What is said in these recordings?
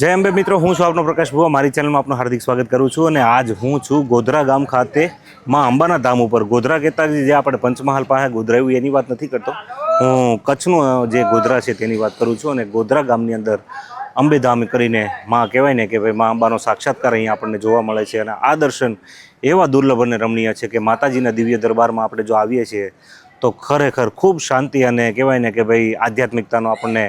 જય અંબે મિત્રો, હું છું આપનો પ્રકાશ ભુવા. મારી ચેનલમાં આપનું હાર્દિક સ્વાગત કરું છું અને આજ હું છું ગોધરા ગામ ખાતે માં અંબાના ધામ ઉપર. ગોધરા કહેતા જે આપણે પંચમહાલ પાસે ગોધરા એવું એની વાત નથી કરતો. હું કચ્છનું જે ગોધરા છે તેની વાત કરું છું અને ગોધરા ગામની અંદર અંબે ધામ કરીને માં કહેવાય ને કે ભાઈ માં અંબાનો સાક્ષાત્કાર અહીંયા આપણને જોવા મળે છે અને આ દર્શન એવા દુર્લભ અને રમણીય છે કે માતાજીના દિવ્ય દરબારમાં આપણે જો આવીએ છીએ તો ખરેખર ખૂબ શાંતિ અને કહેવાય ને કે ભાઈ આધ્યાત્મિકતાનો આપણને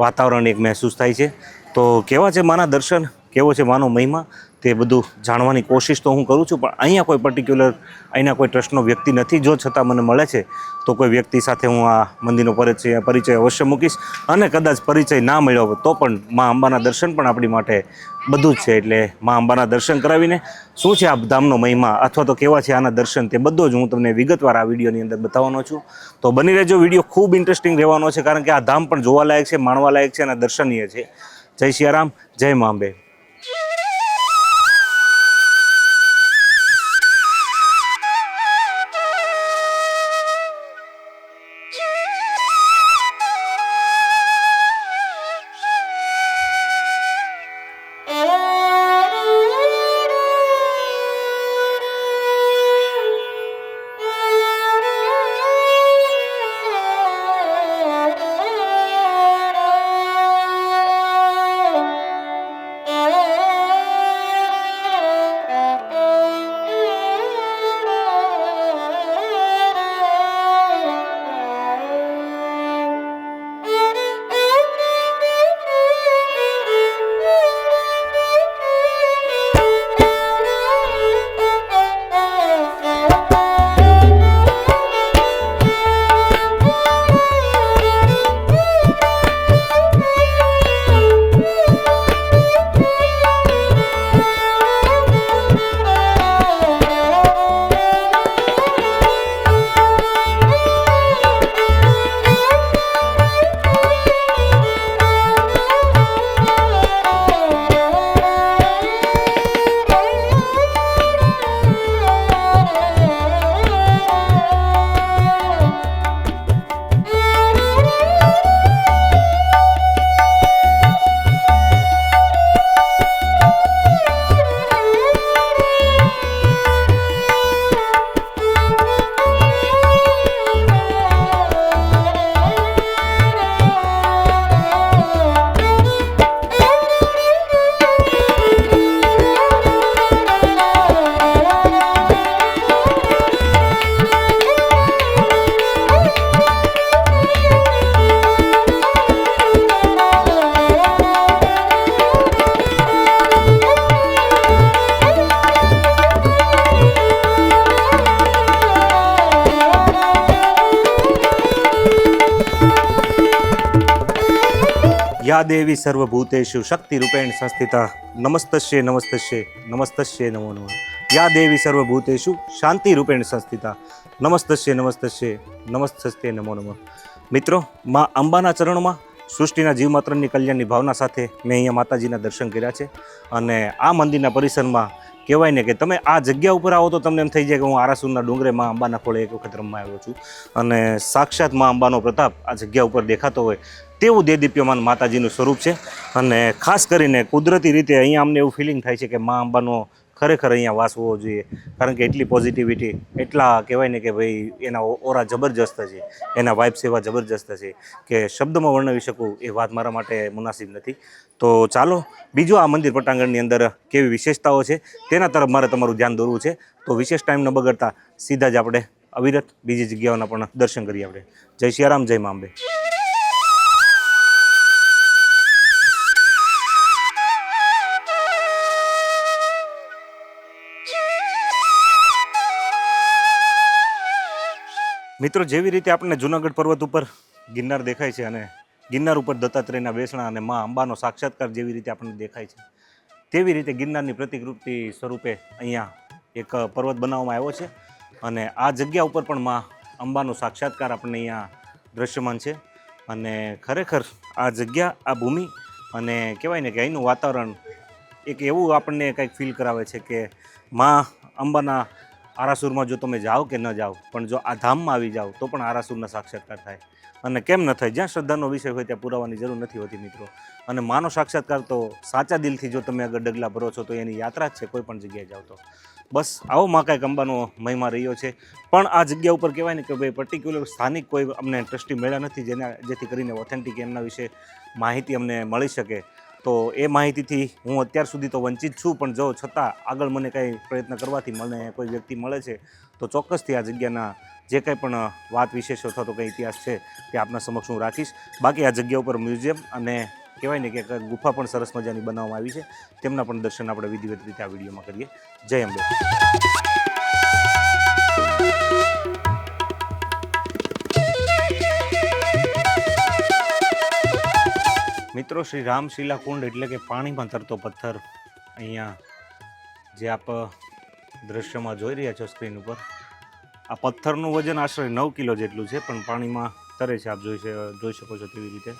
વાતાવરણ એક મહેસૂસ થાય છે. તો કેવા છે માના દર્શન? કેવો છે માનો મહિમા? તે બધું જાણવાની કોશિશ તો હું કરું છું, પણ અહીંયા કોઈ પર્ટિક્યુલર અહીંના કોઈ ટ્રસ્ટનો વ્યક્તિ નથી. જો છતાં મને મળે છે, તો કોઈ વ્યક્તિ સાથે હું આ મંદિરનો પરિચય પરિચય અવશ્ય મૂકીશ. અને કદાચ પરિચય ના મળ્યો તો પણ મા અંબાના દર્શન પણ આપણી માટે બધું જ છે. એટલે મા અંબાના દર્શન કરાવીને શું છે આ ધામનો મહિમા? અથવા તો કેવા છે આના દર્શન? તે બધો જ હું તમને વિગતવાર આ વિડીયોની અંદર બતાવવાનો છું. તો બની રહેજો, વીડિયો ખૂબ ઇન્ટરેસ્ટિંગ રહેવાનો છે, કારણ કે આ ધામ પણ જોવાલાયક છે, માણવાલાયક છે અને દર્શનીય છે. જય સિયારામ જય મા યા દેવી સર્વભૂતેશુ શક્તિ રૂપેણ સંસ્થિતા. નમસ્તસ્ય નમસ્તસ્ય નમસ્તસ્ય નમો નમઃ. યા દેવી સર્વભૂતેશુ શાંતિ રૂપેણ સંસ્થિતા. નમસ્તસ્ય નમસ્તસ્ય નમસ્તસ્ય નમો નમઃ. મિત્રો, મા અંબાના ચરણોમાં સૃષ્ટિના જીવમાત્રની કલ્યાણની ભાવના સાથે મેં અહીંયા માતાજીના દર્શન કર્યા છે અને આ મંદિરના પરિસરમાં કહેવાય ને કે તમે આ જગ્યા ઉપર આવો તો તમને એમ થઈ જાય કે હું આરાસુરના ડુંગરે માં અંબાના ખોળે એક વખત રમવા આવ્યો છું. અને સાક્ષાતમાં અંબાનો પ્રતાપ આ જગ્યા ઉપર દેખાતો હોય તેવું દેદીપ્યમાન માતાજીનું સ્વરૂપ છે. અને ખાસ કરીને કુદરતી રીતે અહીંયા અમને એવું ફિલિંગ થાય છે કે મા અંબાનો ખરેખર અહીંયા વાસ હોવો જોઈએ. કારણ કે એટલી પોઝિટિવિટી એટલા કહેવાય ને કે ભાઈ એના ઓરા જબરજસ્ત છે. એના વાઇબ્સ એવા જબરજસ્ત છે કે શબ્દમાં વર્ણવી શકું એ વાત મારા માટે મુનાસિબ નથી. તો ચાલો, બીજું આ મંદિર પટાંગણની અંદર કેવી વિશેષતાઓ છે તેના તરફ મારે તમારું ધ્યાન દોરવું છે. તો વિશેષ ટાઈમ ન બગડતા સીધા જ આપણે અવિરત બીજી જગ્યાઓના પણ દર્શન કરીએ આપણે. જય સિયારામ જય મા મિત્રો, જેવી રીતે આપણને જુનાગઢ પર્વત ઉપર ગિરનાર દેખાય છે અને ગિરનાર ઉપર દત્તાત્રેયના બેસણા અને મા અંબાનો સાક્ષાત્કાર જેવી રીતે આપણને દેખાય છે, તેવી રીતે ગિરનારની પ્રતિકૃતિ સ્વરૂપે અહીંયા એક પર્વત બનાવવામાં આવ્યો છે અને આ જગ્યા ઉપર પણ મા અંબાનો સાક્ષાત્કાર આપણને અહીંયા દ્રશ્યમાન છે અને ખરેખર આ જગ્યા, આ ભૂમિ અને કહેવાય ને કે અહીંનું વાતાવરણ એક એવું આપણને કંઈક ફીલ કરાવે છે કે મા અંબાના આરાસુરમાં જો તમે જાઓ કે ન જાઓ, પણ જો આ ધામમાં આવી જાઓ, તો પણ આરાસુરના સાક્ષાત્કાર થાય. અને કેમ ન થાય? જ્યાં શ્રદ્ધાનો વિષય હોય ત્યાં પુરાવાની જરૂર નથી હોતી મિત્રો. અને માનો સાક્ષાત્કાર તો સાચા દિલથી જો તમે આગળ ડગલા ભરો છો, તો એની યાત્રા જ છે, કોઈ પણ જગ્યાએ જાઓ તો. બસ, આવો માકાય કંબાનો મહિમા રહ્યો છે. પણ આ જગ્યા ઉપર કહેવાય ને કે ભાઈ પર્ટિક્યુલર સ્થાનિક કોઈ અમને ટ્રસ્ટી મળ્યા નથી, જેના જેથી કરીને ઓથેન્ટિક એમના વિશે માહિતી અમને મળી શકે. તો એ માહિતીથી હું અત્યાર સુધી તો વંચિત છું, પણ જો છતાં આગળ મને કંઈ પ્રયત્ન કરવાથી મને કોઈ વ્યક્તિ મળે છે, તો ચોક્કસથી આ જગ્યાના જે કંઈ પણ વાત વિશેષ અથવા તો કંઈ ઇતિહાસ છે, તે આપના સમક્ષ હું રાખીશ. બાકી આ જગ્યા ઉપર મ્યુઝિયમ અને કહેવાય ને કે ગુફા પણ સરસ મજાની બનાવવામાં આવી છે, તેમના પણ દર્શન આપણે વિધિવત રીતે આ વિડીયોમાં કરીએ. જય અંબે. મિત્રો, શ્રી રામશીલા કુંડ એટલે કે પાણીમાં તરતો પથ્થર અહીંયા જે આપ દ્રશ્યમાં જોઈ રહ્યા છો સ્ક્રીન ઉપર. આ પથ્થરનું વજન આશરે નવ કિલો જેટલું છે, પણ પાણીમાં તરે છે, આપ જોઈ જોઈ શકો છો તેવી રીતે.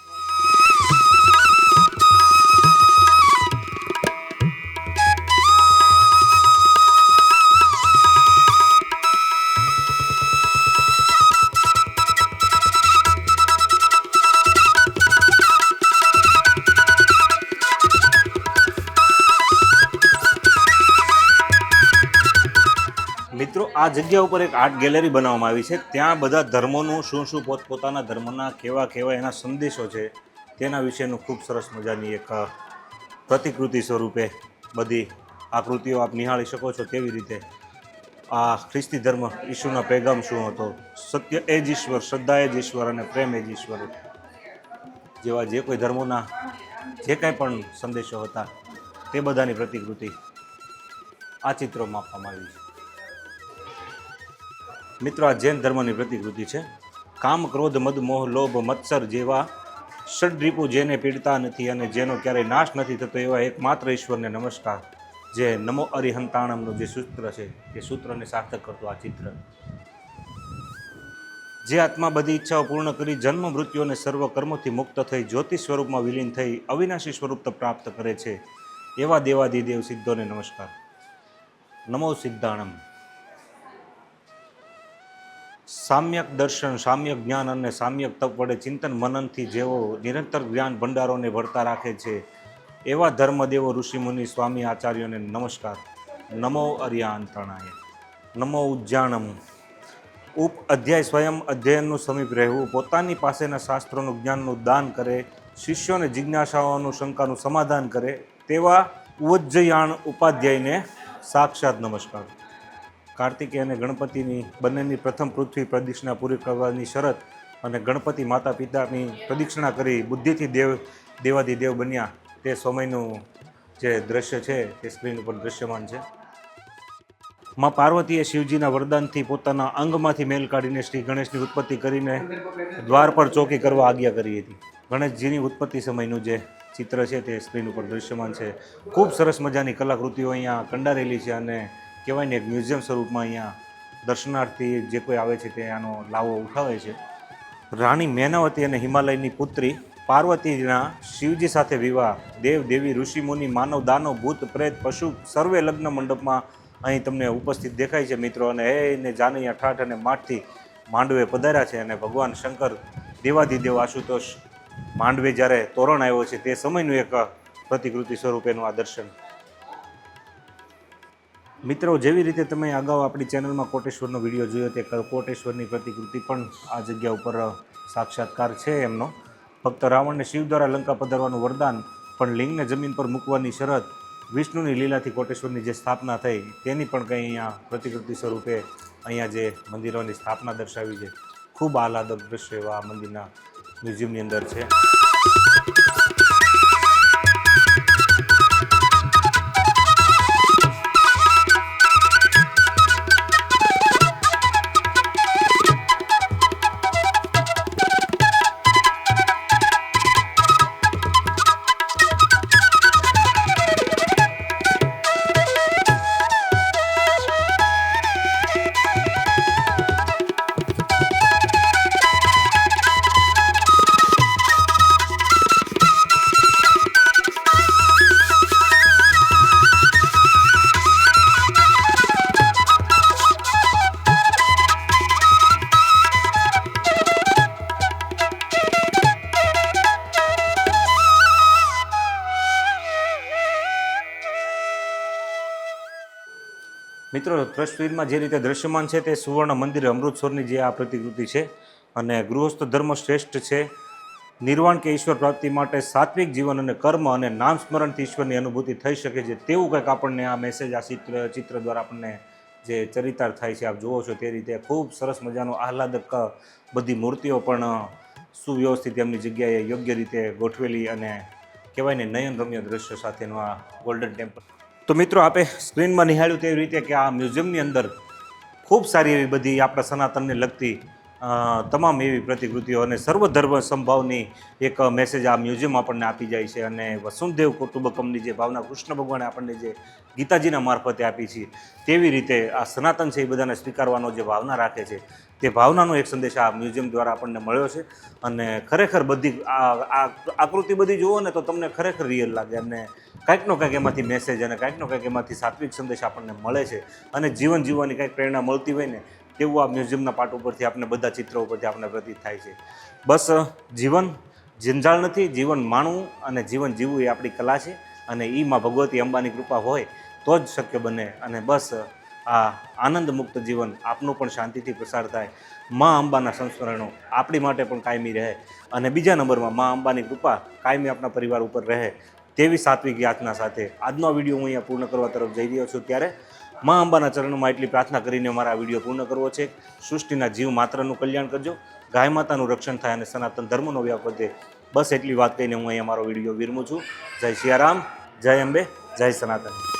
આ જગ્યા ઉપર એક આર્ટ ગેલેરી બનાવવામાં આવી છે. ત્યાં બધા ધર્મોનું શું શું પોતપોતાના ધર્મના કેવા કેવા એના સંદેશો છે તેના વિશેનું ખૂબ સરસ મજાની એક પ્રતિકૃતિ સ્વરૂપે બધી આકૃતિઓ આપ નિહાળી શકો છો તેવી રીતે. આ ખ્રિસ્તી ધર્મ ઈશુના પેગામ શું હતો? સત્ય એ જ ઈશ્વર, શ્રદ્ધા એ જ ઈશ્વર અને પ્રેમ એ જ ઈશ્વર જેવા જે કોઈ ધર્મોના જે કાંઈ પણ સંદેશો હતા તે બધાની પ્રતિકૃતિ આ ચિત્રોમાં આપવામાં આવી છે. મિત્રો, આ જૈન ધર્મની પ્રતિકૃતિ છે. કામ, ક્રોધ, મદ, મોહ, લોભ, મત્સર જેવા ષડરીપુ જેને પીડતા નથી અને જેનો ક્યારેય નાશ નથી થતો, એવા એકમાત્ર ઈશ્વરને નમસ્કાર. જે નમો અરિહંતાણમનું જે સૂત્ર છે તે સૂત્રને સાર્થક કરતું આ ચિત્ર. જે આત્મા બધી ઈચ્છાઓ પૂર્ણ કરી જન્મ, મૃત્યુ અને સર્વ કર્મોથી મુક્ત થઈ જ્યોતિષ સ્વરૂપમાં વિલીન થઈ અવિનાશી સ્વરૂપ પ્રાપ્ત કરે છે. એવા દેવાદિદેવ સિદ્ધોને નમસ્કાર. નમો સિદ્ધાણમ. સામ્યક દર્શન, સામ્યક જ્ઞાન અને સામ્યક તપ વડે ચિંતન મનનથી જેઓ નિરંતર જ્ઞાન ભંડારોને ભરતા રાખે છે, એવા ધર્મદેવો ઋષિમુનિ સ્વામી આચાર્યોને નમસ્કાર. નમો અરિયાંતણાય. નમો ઉજ્જાણમ. ઉપ અધ્યાય સ્વયં અધ્યયનનું સમીપ રહેવું. પોતાની પાસેના શાસ્ત્રોનું જ્ઞાનનું દાન કરે, શિષ્યોને જિજ્ઞાસાઓનું શંકાનું સમાધાન કરે, તેવા ઉજ્જયાણ ઉપાધ્યાયને સાક્ષાત નમસ્કાર. કાર્તિકેય અને ગણપતિની બંનેની પ્રથમ પૃથ્વી પ્રદક્ષિણા પૂરી કરવાની શરત અને ગણપતિ માતા પિતાની પ્રદક્ષિણા કરી બુદ્ધિથી દેવ દેવાધિદેવ બન્યા તે સમયનું જે દ્રશ્ય છે તે સ્ક્રીન ઉપર દ્રશ્યમાન છે. માં પાર્વતીએ શિવજીના વરદાનથી પોતાના અંગમાંથી મેલ કાઢીને શ્રી ગણેશની ઉત્પત્તિ કરીને દ્વાર પર ચોકી કરવા આજ્ઞા કરી હતી. ગણેશજીની ઉત્પત્તિ સમયનું જે ચિત્ર છે તે સ્ક્રીન ઉપર દ્રશ્યમાન છે. ખૂબ સરસ મજાની કલાકૃતિઓ અહીંયા કંડારેલી છે અને કહેવાય ને એક મ્યુઝિયમ સ્વરૂપમાં અહીંયા દર્શનાર્થી જે કોઈ આવે છે તે આનો લાવો ઉઠાવે છે. રાણી મેનાવતી અને હિમાલયની પુત્રી પાર્વતીના શિવજી સાથે વિવાહ. દેવ, દેવી, ઋષિ, મુનિ, માનવ, દાનવ, ભૂત, પ્રેત, પશુ સર્વે લગ્ન મંડપમાં અહીં તમને ઉપસ્થિત દેખાય છે મિત્રો અને એ ને જાનૈયા ઠાઠ અને માઠથી માંડવે પધાર્યા છે અને ભગવાન શંકર દેવાધિદેવ આશુતોષ માંડવે જ્યારે તોરણ આવ્યો છે તે સમયનું એક પ્રતિકૃતિ સ્વરૂપેનું આ દર્શન મિત્રો, જેવી રીતે તમે અગાઉ આપણી ચેનલમાં કોટેશ્વરનો વીડિયો જોયો તે કોટેશ્વરની પ્રતિકૃતિ પણ આ જગ્યા ઉપર સાક્ષાત્કાર છે એમનો. ફક્ત રાવણને શિવ દ્વારા લંકા પધારવાનું વરદાન, પણ લિંગને જમીન પર મૂકવાની શરત, વિષ્ણુની લીલાથી કોટેશ્વરની જે સ્થાપના થઈ, તેની પણ કંઈ અહીંયા પ્રતિકૃતિ સ્વરૂપે અહીંયા જે મંદિરોની સ્થાપના દર્શાવી છે. ખૂબ આહલાદક દ્રશ્ય એવા આ મંદિરના મ્યુઝિયમની અંદર છે. મિત્રો તસવીરમાં જે રીતે દ્રશ્યમાન છે તે સુવર્ણ મંદિર અમૃતસરની જે આ પ્રતિકૃતિ છે અને ગૃહસ્થ ધર્મ શ્રેષ્ઠ છે. નિર્વાણ કે ઈશ્વર પ્રાપ્તિ માટે સાત્વિક જીવન અને કર્મ અને નામ સ્મરણથી ઈશ્વરની અનુભૂતિ થઈ શકે છે તેવું કંઈક આપણને આ મેસેજ આ ચિત્ર ચિત્ર દ્વારા આપણને જે ચરિતાર થાય છે, આપ જુઓ છો તે રીતે ખૂબ સરસ મજાનો આહલાદક બધી મૂર્તિઓ પણ સુવ્યવસ્થિત એમની જગ્યાએ યોગ્ય રીતે ગોઠવેલી અને કહેવાય ને નયનરમ્ય દ્રશ્ય સાથેનું આ ગોલ્ડન ટેમ્પલ તો મિત્રો, આપે સ્ક્રીનમાં નિહાળ્યું તેવી રીતે કે આ મ્યુઝિયમની અંદર ખૂબ સારી એવી બધી આપણા સનાતનને લગતી તમામ એવી પ્રતિકૃતિઓ અને સર્વધર્મ સંભાવની એક મેસેજ આ મ્યુઝિયમ આપણને આપી જાય છે અને વસુંધેવ કુટુંબકમની જે ભાવના કૃષ્ણ ભગવાને આપણને જે ગીતાજીના મારફતે આપી છે, તેવી રીતે આ સનાતન છે એ બધાને સ્વીકારવાનો જે ભાવના રાખે છે, તે ભાવનાનો એક સંદેશ આ મ્યુઝિયમ દ્વારા આપણને મળ્યો છે અને ખરેખર બધી આ આકૃતિ બધી જુઓ ને તો તમને ખરેખર રિયલ લાગે અને કાંઈકનો કાંઈક એમાંથી મેસેજ અને કાંઈકનો કાંઈક એમાંથી સાત્વિક સંદેશ આપણને મળે છે. અને જીવન જીવવાની કાંઈક પ્રેરણા મળતી હોય ને, તેવું આ મ્યુઝિયમના પાટ ઉપરથી આપણે બધા ચિત્રો ઉપરથી આપણને પ્રતીત થાય છે. બસ, જીવન જંજાળ નથી, જીવન માણવું અને જીવન જીવવું એ આપણી કલા છે. અને એમાં ભગવતી અંબાની કૃપા હોય તો જ શક્ય બને. અને બસ, આ આનંદ મુક્ત જીવન આપનું પણ શાંતિથી પ્રસાર થાય. મા અંબાના સંસ્મરણો આપણી માટે પણ કાયમી રહે. અને બીજા નંબરમાં મા અંબાની કૃપા કાયમી આપણા પરિવાર ઉપર રહે. તેવી સાત્વિક યાતના સાથે આજનો વીડિયો હું અહીંયા પૂર્ણ કરવા તરફ જઈ રહ્યો છું. ત્યારે મા અંબાના ચરણોમાં એટલી પ્રાર્થના કરીને મારા આ વીડિયો પૂર્ણ કરવો છે. સૃષ્ટિના જીવ માત્રનું કલ્યાણ કરજો. ગાય માતાનું રક્ષણ થાય અને સનાતન ધર્મનો વ્યાપ વધે. બસ એટલી વાત કહીને હું અહીંયા મારો વીડિયો વિરમું છું. જય સિયારામ, જય અંબે, જય સનાતન.